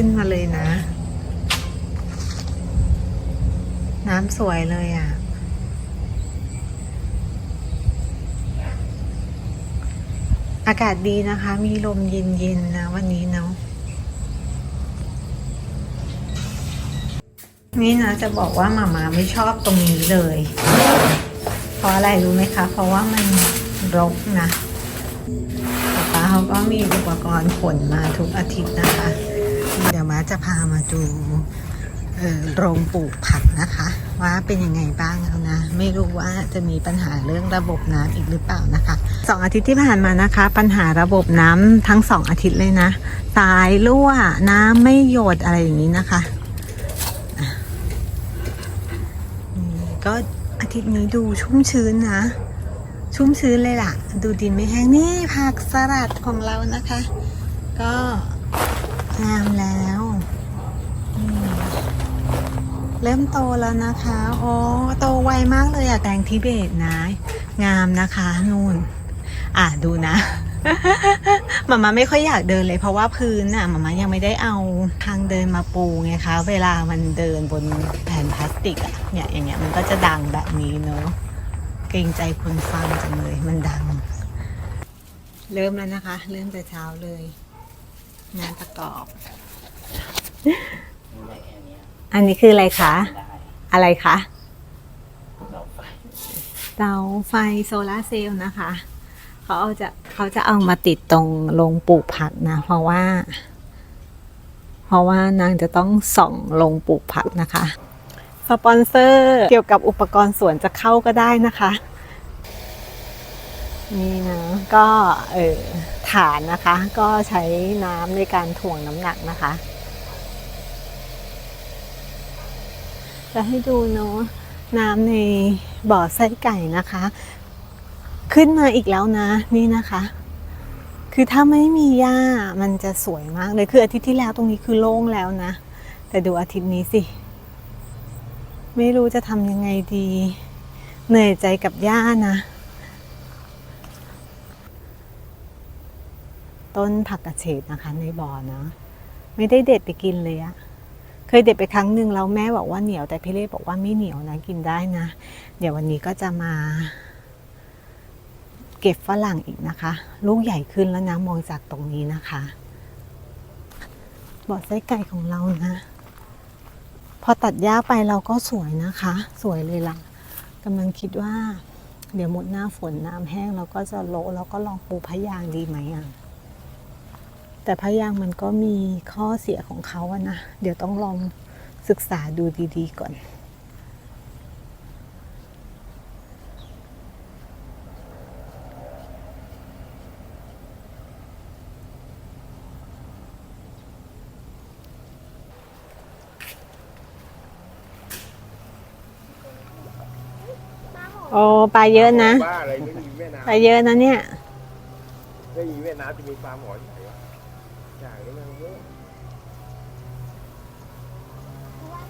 ขึ้นมาเลยนะ น้ำสวยเลยอะ่ะ อากาศดีนะคะ มีลมเย็นๆนะวันนี้เนาะนี่นะจะบอกว่าหมามาไม่ชอบตรงนี้เลย เพราะอะไรรู้ไหมคะ เพราะว่ามันรกนะป๊าเขาก็มีอุปกรณ์ขนมาทุกอาทิตย์นะคะ เดี๋ยวมาจะพามาดูโรงปลูกผักนะคะ ว่าเป็นยังไงบ้างแล้วนะ ไม่รู้ว่าจะมีปัญหาเรื่องระบบน้ำอีกหรือเปล่านะคะสองอาทิตย์ที่ผ่านมานะคะ ปัญหาระบบน้ำทั้งสองอาทิตย์เลยนะสายรั่วน้ำไม่หยดอะไรอย่างนี้นะคะก็อาทิตย์นี้ดูชุ่มชื้นนะ ชุ่มชื้นเลยล่ะ ดูดินไม่แห้งนี่ผักสลัดของเรานะคะ ก็งามแล้ว เริ่มโตแล้วนะคะโอ้โตไวมากเลยอะแตงทิเบตนะ งามนะคะนู่น อะดูนะมามาไม่ค่อยอยากเดินเลยเพราะว่าพื้นน่ะมามายังไม่ได้เอาทางเดินมาปูไงคะ เวลามันเดินบนแผ่นพลาสติกอะเนี่ยอย่างเงี้ยมันก็จะดังแบบนี้เนอะเกรงใจคนฟังจังเลยมันดัง เริ่มแล้วนะคะ เริ่มแต่เช้าเลยงานประกอบ อันนี้คืออะไรคะ อะไรคะเตาไฟโซลาเซลล์นะคะ เขาเอาจะเขาจะเอามาติดตรงโรงปลูกผักนะ เพราะว่า เพราะว่านางจะต้องส่องโรงปลูกผักนะคะ สปอนเซอร์เกี่ยวกับอุปกรณ์สวนจะเข้าก็ได้นะคะนี่นะก็เออฐานนะคะ ก็ใช้น้ำในการถ่วงน้ำหนักนะคะ จะให้ดูเนาะน้ำในบ่อไส้ไก่นะคะ ขึ้นมาอีกแล้วนะนี่นะคะ คือถ้าไม่มีหญ้ามันจะสวยมากเลยคืออาทิตย์ที่แล้วตรงนี้คือโล่งแล้วนะ แต่ดูอาทิตย์นี้สิ ไม่รู้จะทำยังไงดี เหนื่อยใจกับหญ้านะ ต้นผักกระเฉดนะคะในบ่อนะไม่ได้เด็ดไปกินเลยอะ เคยเด็ดไปครั้งหนึ่งแล้วแม่บอกว่าเหนียวแต่พี่เล่บอกว่าไม่เหนียวนะกินได้นะ เดี๋ยววันนี้ก็จะมา เก็บฝรั่งอีกนะคะ ลูกใหญ่ขึ้นแล้วนะมองจากตรงนี้นะคะบ่อไส้ไก่ของเรานะ พอตัดหญ้าไปเราก็สวยนะคะ สวยเลยล่ะกำลังคิดว่า เดี๋ยวหมดหน้าฝนน้ำแห้งเราก็จะโละแล้วก็ลองปลูพะยางดีไหมอะ แต่พะยางมันก็มีข้อเสียของเขาอะนะ เดี๋ยวต้องลองศึกษาดูดีๆก่อน โอ้ปลาเยอะนะ บ้าอะไรไม่มีแม่ปลาน้ำเยอะนะเนี่ยไม่มีแม่น้ำจะมีปลาหมอ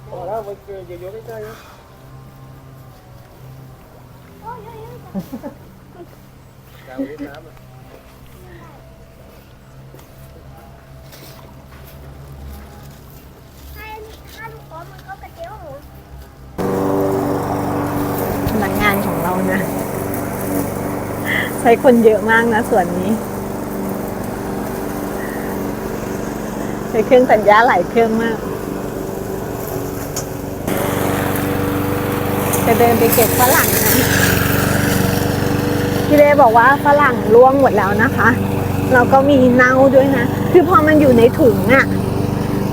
พอแล้วมันเกินเยอะๆใกล้ๆนะกลางเวียดนามอะพนักงานของเรานะ ใช้คนเยอะมากนะส่วนนี้ ใช้เครื่องตัดหญ้าหลายเครื่องมาก จะเดินไปเก็บฝรั่งนะพี่เล่บอกว่าฝรั่งร่วงหมดแล้วนะคะเราก็มีเน่าด้วยนะ คือพอมันอยู่ในถุงอะ่ะ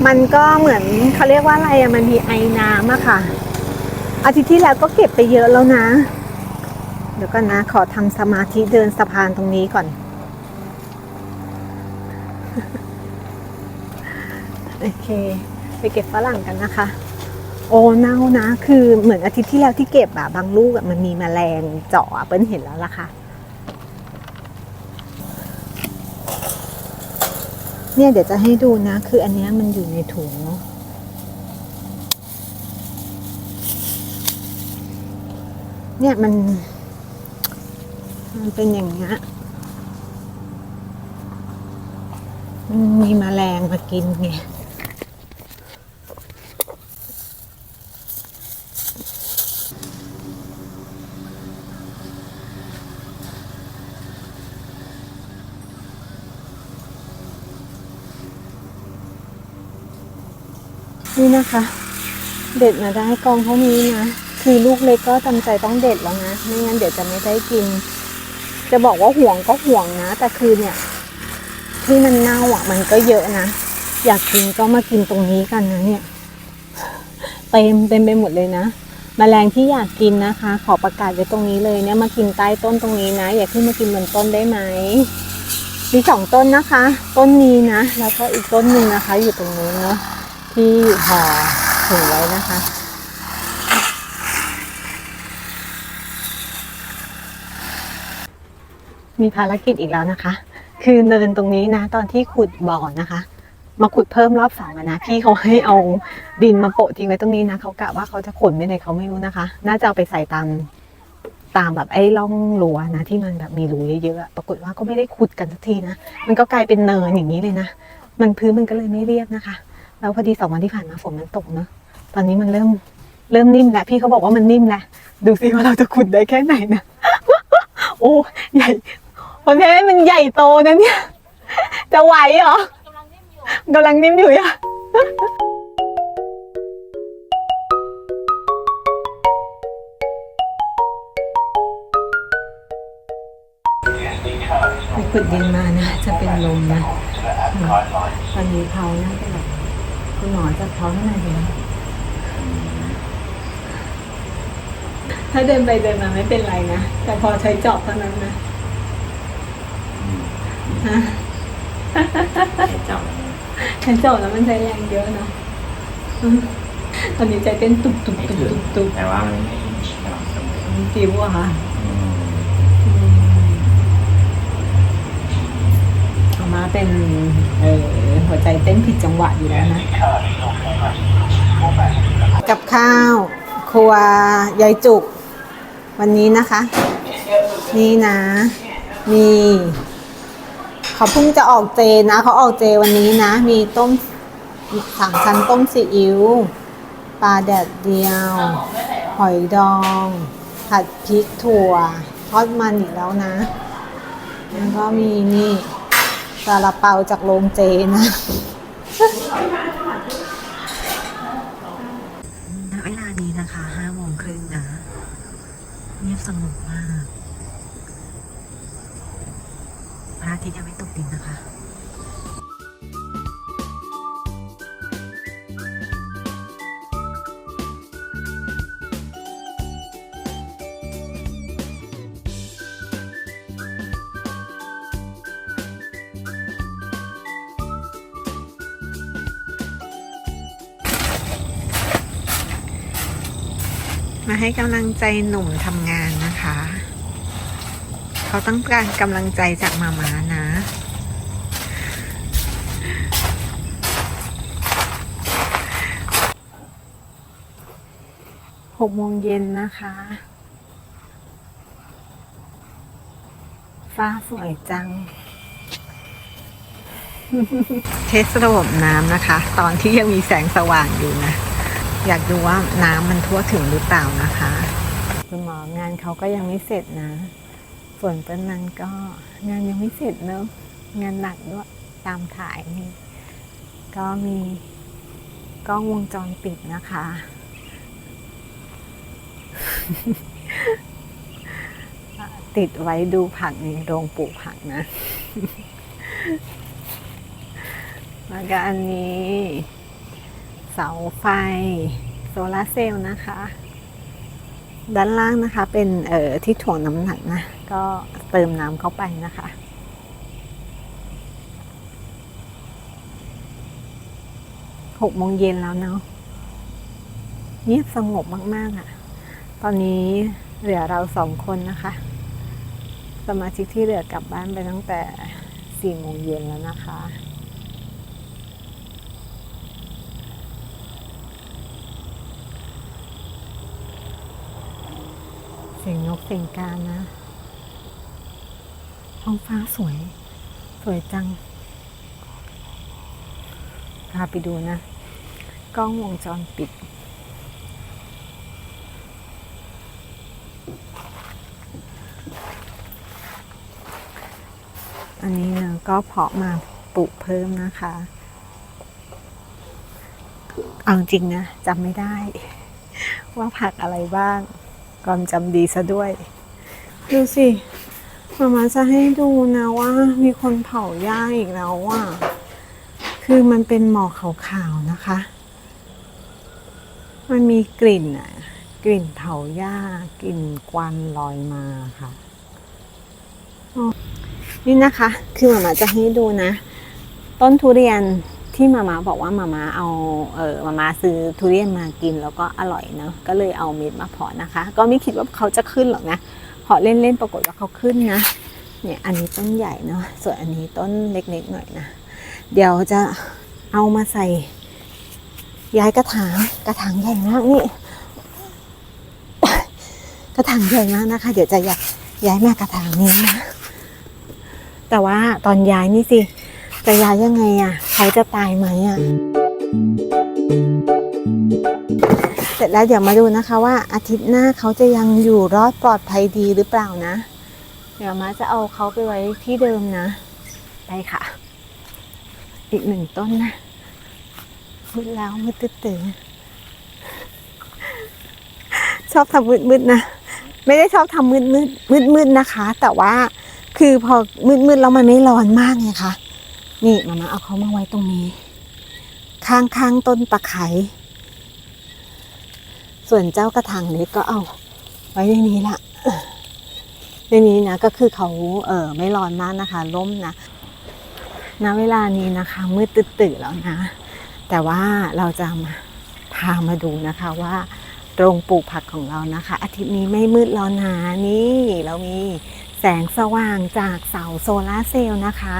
มันก็เหมือนเขาเรียกว่าอะไรอะมันมีไอ้น้ำอะค่ะ อาทิตย์ที่แล้วก็เก็บไปเยอะแล้วนะ เดี๋ยวก่อนนะ ขอทำสมาธิเดินสะพานตรงนี้ก่อน โอเค ไปเก็บฝรั่งกันนะคะ อ้เน่านะ คือเหมือนอาทิตย์ที่แล้วที่เก็บอะบางลูกอะมันมีแมลงเจาะเปิ้ลเห็นแล้วล่ะค่ะ เนี่ยเดี๋ยวจะให้ดูนะ คืออันนี้มันอยู่ในถุงเนาะเนี่ยมัน มันเป็นอย่างเงี้ยมันมีแมลงมากินไง นี่นะคะ เด็ดมาได้กองเท่านี้นะ คือลูกเล็กก็จำใจต้องเด็ดแล้วนะ ไม่งั้นเดี๋ยวจะไม่ได้กิน จะบอกว่าห่วงก็ห่วงนะ แต่คือเนี่ย ที่มันเน่าอะมันก็เยอะนะ อยากกินก็มากินตรงนี้กันนะเนี่ย เต็มเต็มไปหมดเลยนะมแมลงที่อยากกินนะคะ ขอประกาศไว้ตรงนี้เลยเนี่ยมากินใต้ต้นตรงนี้นะ อย่าขึ้นมากินบนต้นได้ไหมมีสองต้นนะคะ ต้นนี้นะ แล้วก็อีกต้นหนึ่งนะคะ อยู่ตรงนู้นเนาะ ที่ห่อถุงไว้นะคะ มีภารกิจอีกแล้วนะคะ คือเนินตรงนี้นะ ตอนที่ขุดบ่อนะคะ มาขุดเพิ่มรอบสองนะพี่เขาให้เอาดินมาโปะทิ้งไว้ตรงนี้นะเขากะว่าเขาจะขนไปไหนเขาไม่รู้นะคะ น่าจะเอาไปใส่ตามตามแบบไอ้ร่องรั้วนะที่มันแบบมีรูเยอะๆ ปรากฏว่าก็ไม่ได้ขุดกันสักทีนะ มันก็กลายเป็นเนินอย่างนี้เลยนะ มันพื้นมันก็เลยไม่เรียบนะคะ แล้วพอดีสองวันที่ผ่านมาฝนมันตกเนอะตอนนี้มันเริ่มเริ่มนิ่มแล้วพี่เขาบอกว่ามันนิ่มแล้วดูสิว่าเราจะขุดได้แค่ไหนนะโอ้ใหญ่ประเภทมันใหญ่โตนะเนี่ย จะไหวเหรอกำลังนิ่มอยู่อะไปขุดดินมานะ จะเป็นลมนะ ตอนนี้เขาน่าจะแบบ คุณหมอจะเขาเท่าไหร่ดีถ้าเดินไปเดินมาไม่เป็นไรนะ แต่พอใช้จอบเท่านั้นนะฮะเจ้าใช้จอบแล้วมันใช้แรงเยอะเนาะอืมตอนนี้ใจเต้นตุบตุบไม่ตุบถึงตุบตุบแต่ว่ามันไม่สม่ำเสมอมันฟิวอะค่ะ อืม อืมออก มาเป็นเออหัวใจเต้นผิดจังหวะอยู่แล้วนะ กับข้าว ครัวยายจุก วันนี้นะคะ นี่นะ มีเขาเพิ่งจะออกเจนะ เขาออกเจวันนี้นะ มีต้มสามชั้นต้มซีอิ๊วปลาแดดเดียว หอยดอง ผัดพริกถั่ว ทอดมันอีกแล้วนะ แล้วก็มีนี่ ซาลาเปาจากโรงเจนะ ณเวลานี้นะคะห้าโมงครึ่งนะ เงียบสงบมากพระอาทิตย์ยังไม่ตกดินนะคะ มาให้กำลังใจหนุ่มทำงานนะคะ เขาต้องการกำลังใจจากมามานะหกโมงเย็นนะคะ ฟ้าสวยจัง เทสระบบน้ำนะคะ ตอนที่ยังมีแสงสว่างอยู่นะ อยากดูว่าน้ำมันทั่วถึงหรือเปล่านะคะ คุณหมองานเขาก็ยังไม่เสร็จนะ ส่วนต้นนั้นก็งานยังไม่เสร็จเนอะงานหนักด้วยตามถ่ายนี่ก็มีกล้องวงจรปิดนะคะ ติดไว้ดูผักในโรงปลูกผักนะ แล้วก็อันนี้ เสาไฟโซลาร์เซลล์นะคะ ด้านล่างนะคะเป็นเอ่อที่ถ่วงน้ำหนักนะ ก็เติมน้ำเข้าไปนะคะหกโมงเย็นแล้วเนาะเงียบสงบมาก ๆอะ่ะ ตอนนี้เหลือเราสองคนนะคะ สมาชิกที่เหลือกลับบ้านไปตั้งแต่สี่โมงเย็นแล้วนะคะ เสียงนกเสียงกานะ ท้องฟ้าสวย สวยจัง พาไปดูนะ กล้องวงจรปิด อันนี้เนะก็เพาะมาปลูกเพิ่มนะคะ เอาจริงนะจำไม่ได้ ว่าผักอะไรบ้าง ก่อนจำดีซะด้วย ดูสิมามาจะให้ดูนะว่ามีคนเผาหญ้าอีกแล้วอะ คือมันเป็นหมอกขาวๆนะคะ มันมีกลิ่นอะ กลิ่นเผาหญ้ากลิ่นควันลอยมาค่ะอ๋อนี่นะคะ คือมามาจะให้ดูนะ ต้นทุเรียน ที่มามาบอกว่ามามาเอาเออมามาซื้อทุเรียนมากินแล้วก็อร่อยเนาะก็เลยเอาเม็ดมาเพาะนะคะ ก็ไม่คิดว่าเขาจะขึ้นหรอกนะเพาะเล่นๆปรากฏว่าเขาขึ้นนะเนี่ยอันนี้ต้นใหญ่เนาะส่วนอันนี้ต้นเล็กๆหน่อยนะเดี๋ยวจะเอามาใส่ ย้ายกระถางกระถางใหญ่มากนี่กระถางใหญ่มากนะคะ เดี๋ยวจะย้ายย้ายมากระถางนี้นะแต่ว่าตอนย้ายนี่สิ จะย้ายยังไงอะ เขาจะตายไหมอะ เสร็จแล้วเดี๋ยวมาดูนะคะว่าอาทิตย์หน้าเขาจะยังอยู่รอดปลอดภัยดีหรือเปล่านะ เดี๋ยวมาจะเอาเขาไปไว้ที่เดิมนะ ไปค่ะ อีกหนึ่งต้นนะมืดแล้วมืดตื่นชอบทำมืดมืดๆนะ ไม่ได้ชอบทำมืดมืดมืดมืดๆนะคะ แต่ว่าคือพอมืดมืดๆแล้วมันไม่ร้อนมากไงคะ นี่มามาเอาเขามาไว้ตรงนี้ ข้างข้างๆต้นตะไคร้ส่วนเจ้ากระถางเล็กก็เอา ไว้ในนี้ละในนี้นะก็คือเขาเออไม่ร้อนมากนะคะร่มนะณเวลานี้นะคะ มืดตื่นแล้วนะ แต่ว่าเราจะมาพามาดูนะคะว่าโรงปลูกผักของเรานะคะ อาทิตย์นี้ไม่มืดแล้วนะนี่เรามีแสงสว่างจากเสาโซลาร์เซลล์นะคะ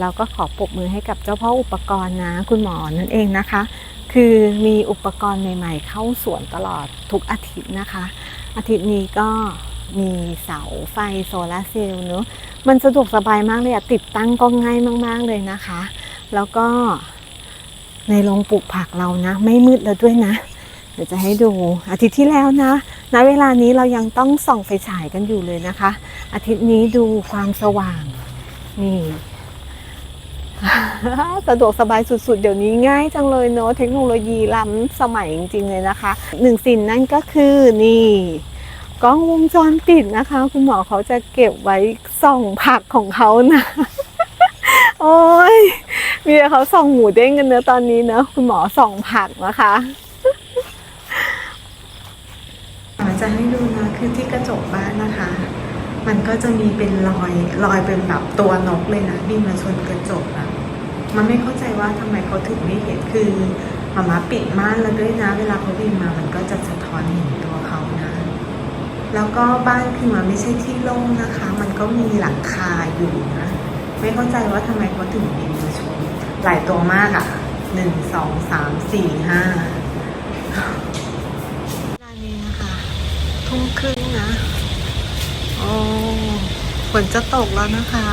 เราก็ขอปรบมือให้กับเจ้าพ่ออุปกรณ์นะคุณหมอนั่นเองนะคะ คือมีอุปกรณ์ใหม่ ๆ เข้าสวนตลอดทุกอาทิตย์นะคะ อาทิตย์นี้ก็มีเสาไฟโซลาเซลล์เนอะมันสะดวกสบายมากเลยอะติดตั้งก็ง่ายมาก ๆ เลยนะคะ แล้วก็ในโรงปลูกผักเรานะ ไม่มืดแล้วด้วยนะ เดี๋ยวจะให้ดูอาทิตย์ที่แล้วนะ ณเวลานี้เรายังต้องส่องไฟฉายกันอยู่เลยนะคะ อาทิตย์นี้ดูความสว่าง นี่ สะดวกสบายสุดๆ เดี๋ยวนี้ง่ายจังเลยเนอะเทคโนโลยีล้ำสมัยจริงๆเลยนะคะหนึ่งสิ่งนั่นก็คือนี่กล้องวงจรปิดนะคะ คุณหมอเขาจะเก็บไว้ส่องผักของเขานะโอ้ยมีเขาส่องหมูเด้งกันเนอะตอนนี้เนะ คุณหมอส่องผักนะคะ จะให้ดูนะคือที่กระจกบ้านนะคะ มันก็จะมีเป็นรอยรอยเป็นแบบตัวนกเลยนะบินมาชนกระจกอะมันไม่เข้าใจว่าทำไมเขาถึงไม่เห็นคือหมามาปิดม่านแล้วด้วยนะ เวลาเขาบินมามันก็จะสะท้อนเห็นตัวเขานะ แล้วก็บ้านคือมันไม่ใช่ที่โล่งนะคะ มันก็มีหลังคาอยู่นะไม่เข้าใจว่าทำไมเขาถึงบินมาชนหลายตัวมากอะ่ะหนึ่งสองสามสี่ห้า ฝนจะตกแล้วนะคะ